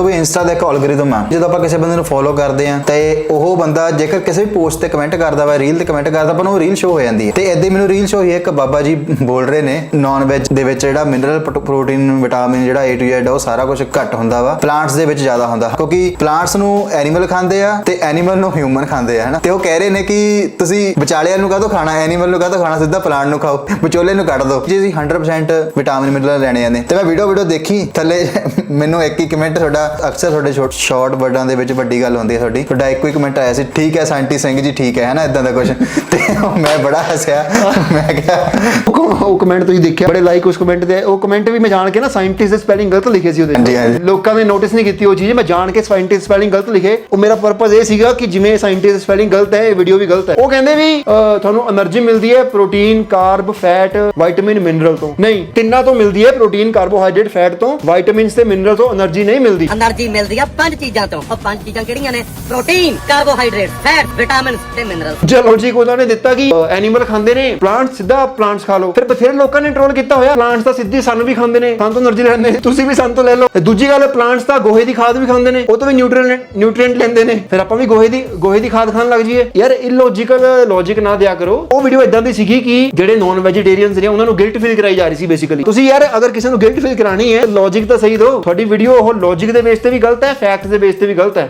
ਉਹ ਇੰਸਟਾ ਦਾ ਇੱਕ ਐਲਗੋਰਿਦਮ ਆ ਜਦੋਂ ਆਪਾਂ ਕਿਸੇ ਬੰਦੇ ਨੂੰ ਫੋਲੋ ਕਰਦੇ ਆ ਤੇ ਉਹ ਬੰਦਾ ਜੇਕਰ ਕਿਸੇ ਵੀ ਪੋਸਟ ਤੇ ਕਮੈਂਟ ਕਰਦਾ ਵਾ ਰੀਲ ਤੇ ਕਮੈਂਟ ਕਰਦਾ, ਆਪਾਂ ਨੂੰ ਰੀਲ ਸ਼ੋ ਹੋ ਜਾਂਦੀ ਹੈ। ਤੇ ਏਦਾਂ ਮੈਨੂੰ ਰੀਲ ਸ਼ੋ ਹੋਈ ਇੱਕ ਬਾਬਾ ਜੀ ਬੋਲ ਰਹੇ ਨੇ ਨਾਨ ਵੈਜ ਦੇ ਵਿੱਚ ਜਿਹੜਾ ਮਿਨਰਲ ਪ੍ਰੋਟੀਨ ਵਿਟਾਮਿਨ ਜਿਹੜਾ A to Z ਉਹ ਸਾਰਾ ਕੁਝ ਘੱਟ ਹੁੰਦਾ ਵਾ। ਪਲਾਂਟਸ ਦੇ ਵਿੱਚ ਜ਼ਿਆਦਾ ਹੁੰਦਾ। ਕਿਉਂਕਿ ਪਲਾਂਟਸ ਨੂੰ ਐਨੀਮਲ ਖਾਂਦੇ ਆ, ਤੇ ਐਨੀਮਲ ਨੂੰ ਹਿਊਮਨ ਖਾਂਦੇ ਆ, ਹਨਾ। ਤੇ ਉਹ ਕਹਿ ਰਹੇ ਨੇ ਕਿ ਤੁਸੀਂ ਵਿਚਾਲਿਆਂ ਨੂੰ ਕਾਹਤੋਂ ਖਾਣਾ ਐਨੀਮਲ ਨੂੰ ਕਾਹਤੋਂ ਖਾਣਾ, ਸਿੱਧਾ ਪਲਾਂਟ ਨੂੰ ਖਾਓ, ਵਿਚੋਲੇ ਨੂੰ ਕੱਢ ਦਿਓ ਜੇ ਅਸੀਂ 100% ਵਿਟਾਮਿਨ ਮਿਨਰਲ ਲੈਣੇ ਆ ਨੇ ਤੇ ਮੈਂ ਵੀਡੀਓ ਵੀਡੀਓ ਦੇਖੀ, ਥੱਲੇ ਮੈਨੂੰ ਇੱਕ ਹੀ ਕਮੈਂਟ ਤੁਹਾਡਾ ਅਕਸਰ ਤੁਹਾਡੇ ਸ਼ਾਰਟ ਵਰਡਾਂ ਦੇ ਵਿੱਚ ਵੱਡੀ ਗੱਲ ਹੁੰਦੀ ਹੈ ਤੁਹਾਡੀ। ਤੁਹਾਡਾ ਇੱਕੋ ਹੀ ਕਮੈਂਟ ਆਇਆ ਸੀ ਠੀਕ ਹੈ ਸਾਂਟੀ ਸਿੰਘ ਜੀ ਠੀਕ ਹੈ ਹਨਾ ਇਦਾਂ ਦਾ ਕੁਝ ਤੇ ਮੈਂ ਬੜਾ ਹੱਸਿਆ। ਮੈਂ ਕਿਹਾ ਉਹ ਕਮੈਂਟ ਤੁਸੀਂ ਦੇਖਿਆ ਬੜੇ ਲਾਈਕ ਉਸ ਕਮੈਂਟ ਦੇ। ਉਹ ਕਮੈਂਟ ਵੀ ਮੈਂ ਜਾਣ ਕੇ ਨਾ ਸਾਇੰਟਿਸਟ ਦੇ ਸਪੈਲਿੰਗ ਗਲਤ ਲਿਖੇ ਸੀ ਉਹਦੇ ਲੋਕਾਂ ਨੇ ਨੋਟਿਸ ਨਹੀਂ ਕੀਤੀ ਉਹ ਚੀਜ਼ ਮੈਂ ਜਾਣ ਕੇ ਸਾਇੰਟਿਸਟ ਸਪੈਲਿੰਗ ਗਲਤ ਲਿਖੇ। ਉਹ ਮੇਰਾ ਪਰਪਸ ਇਹ ਸੀਗਾ ਕਿ ਜਿਵੇਂ ਸਾਇੰਟਿਸਟ ਸਪੈਲਿੰਗ ਗਲਤ ਹੈ ਇਹ ਵੀਡੀਓ ਵੀ ਗਲਤ ਹੈ। ਉਹ ਕਹਿੰਦੇ ਵੀ ਤੁਹਾਨੂੰ એનર્ਜੀ ਮਿਲਦੀ ਹੈ protein carb fat vitamin mineral ਤੋਂ। ਨਹੀਂ ਤਿੰਨਾਂ ਤੋਂ ਮਿਲਦੀ ਹੈ ਪ੍ਰੋਟੀਨ ਕਾਰਬੋਹਾਈਡਰੇਟ ਫੈਟ ਤੋਂ। ਵਿਟਾਮਿਨਸ ਤੇ ਮਿਨਰਲ ਤੋਂ એનર્ਜੀ ਨਹੀਂ ਮਿਲਦੀ। એનર્જી ਮਿਲਦੀ ਆ ਪੰਜ ਚੀਜ਼ਾਂ ਤੋਂ ਉਹ ਪੰਜ ਚੀਜ਼ਾਂ ਕਿਹੜੀਆਂ ਨੇ ਪ੍ਰੋਟੀਨ ਕਾਰਬੋਹਾਈਡਰੇਟ ਫੈਟ ਵਿਟਾਮਿਨਸ ਤੇ ਮਿਨਰਲ ਚਲੋ ਜੀ ਉਹਨਾਂ ਨੇ ਦਿੱਤਾ ਕਿ ਐਨੀਮਲ ਖਾਂਦੇ ਨੇ ਪਲਾਂਟ ਸਿੱਧਾ ਪਲਾਂਟਸ ਖਾ ਲਓ ਫਿਰ ਬਥੇਰੇ ਲੋਕਾਂ ਨੇ ਟ੍ਰੋਲ ਕੀਤਾ ਹੋਇਆ ਪਲਾਂਟਸ ਤਾਂ ਸਿੱਧੀ ਸਾਨੂੰ ਵੀ ਖਾਂਦੇ ਨੇ ਸਾਨੂੰ ਤਾਂ એનર્ਜੀ ਲੈਂਦੇ ਤੁਸੀਂ ਵੀ ਸਾਨੂੰ ਤੋਂ ਲੈ ਲਓ ਤੇ ਦੂਜੀ ਗੱਲ ਪਲਾਂਟਸ ਤਾਂ ਗੋਹੇ ਦੀ ਖਾਦ ਵੀ ਖਾਂਦੇ ਨੇ ਉਹ ਤੋਂ ਵੀ ਨਿਊਟ੍ਰੀਐਂਟ ਨਿਊਟ੍ਰੀਐਂਟ ਲੈਂਦੇ ਨੇ ਫਿਰ ਆਪਾਂ ਵੀ ਗੋਹੇ ਦੀ ਗੋਹੇ ਦੀ ਖਾਦ ਖਾਣ ਲੱਗ ਜਾਈਏ ਯਾਰ ਇਲੋਜੀਕਲ ਲੌਜੀਕ ਨਾ ਦਿਆ ਕਰੋ ਉਹ ਵੀਡੀਓ ਇਦਾਂ ਦੀ ਸੀਗੀ ਕਿ ਜਿਹੜੇ ਨਾਨ ਵੈਜੀਟੇਰੀਅਨਸ ਨੇ ਉਹਨਾਂ ਨੂੰ ਗਿਲਟ ਫੀਲ ਕਰਾਈ ਜਾ ਰਹੀ ਸੀ ਬੇਸਿਕਲੀ ਤੁਸੀਂ ਯਾਰ ਅਗਰ ਕਿਸੇ ਨੂੰ ਗਿਲਟ ਫੀਲ ਕਰਾਣੀ ਹੈ ਲੌਜੀਕ ਤਾਂ ਸਹੀ ਦਿਓ ਤੁਹਾਡੀ ਵੀਡੀਓ ਉਹ ਲੌਜੀਕ ਦੇ ਬੇਸ ਤੇ ਵੀ ਗਲਤ ਹੈ ਫੈਕਟ ਦੇ ਬੇਸ ਤੇ ਵੀ ਗਲਤ ਹੈ।